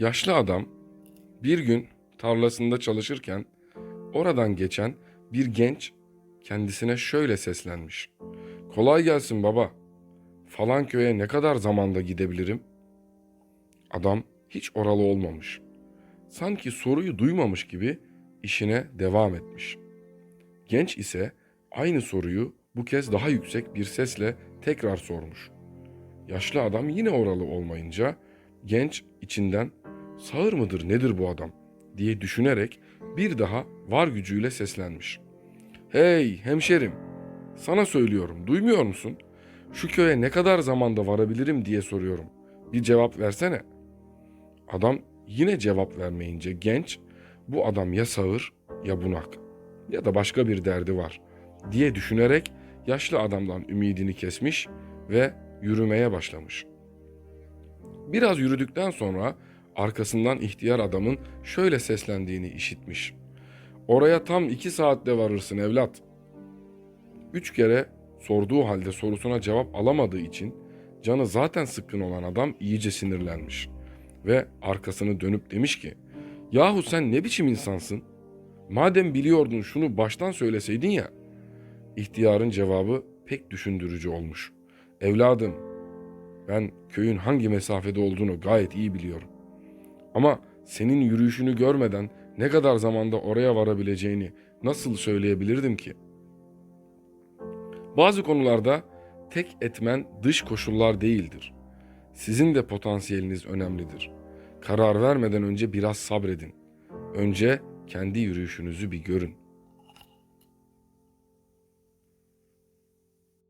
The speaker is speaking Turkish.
Yaşlı adam bir gün tarlasında çalışırken oradan geçen bir genç kendisine şöyle seslenmiş. Kolay gelsin baba. Falan köye ne kadar zamanda gidebilirim? Adam hiç oralı olmamış. Sanki soruyu duymamış gibi işine devam etmiş. Genç ise aynı soruyu bu kez daha yüksek bir sesle tekrar sormuş. Yaşlı adam yine oralı olmayınca genç içinden sağır mıdır nedir bu adam diye düşünerek bir daha var gücüyle seslenmiş. Hey hemşerim sana söylüyorum duymuyor musun? Şu köye ne kadar zamanda varabilirim diye soruyorum. Bir cevap versene. Adam yine cevap vermeyince genç bu adam ya sağır ya bunak ya da başka bir derdi var diye düşünerek yaşlı adamdan ümidini kesmiş ve yürümeye başlamış. Biraz yürüdükten sonra arkasından ihtiyar adamın şöyle seslendiğini işitmiş. Oraya tam iki saatte varırsın evlat. Üç kere sorduğu halde sorusuna cevap alamadığı için canı zaten sıkkın olan adam iyice sinirlenmiş. Ve arkasını dönüp demiş ki Yahu sen ne biçim insansın? Madem biliyordun şunu baştan söyleseydin ya. İhtiyarın cevabı pek düşündürücü olmuş. Evladım, ben köyün hangi mesafede olduğunu gayet iyi biliyorum. Ama senin yürüyüşünü görmeden ne kadar zamanda oraya varabileceğini nasıl söyleyebilirdim ki? Bazı konularda tek etmen dış koşullar değildir. Sizin de potansiyeliniz önemlidir. Karar vermeden önce biraz sabredin. Önce kendi yürüyüşünüzü bir görün.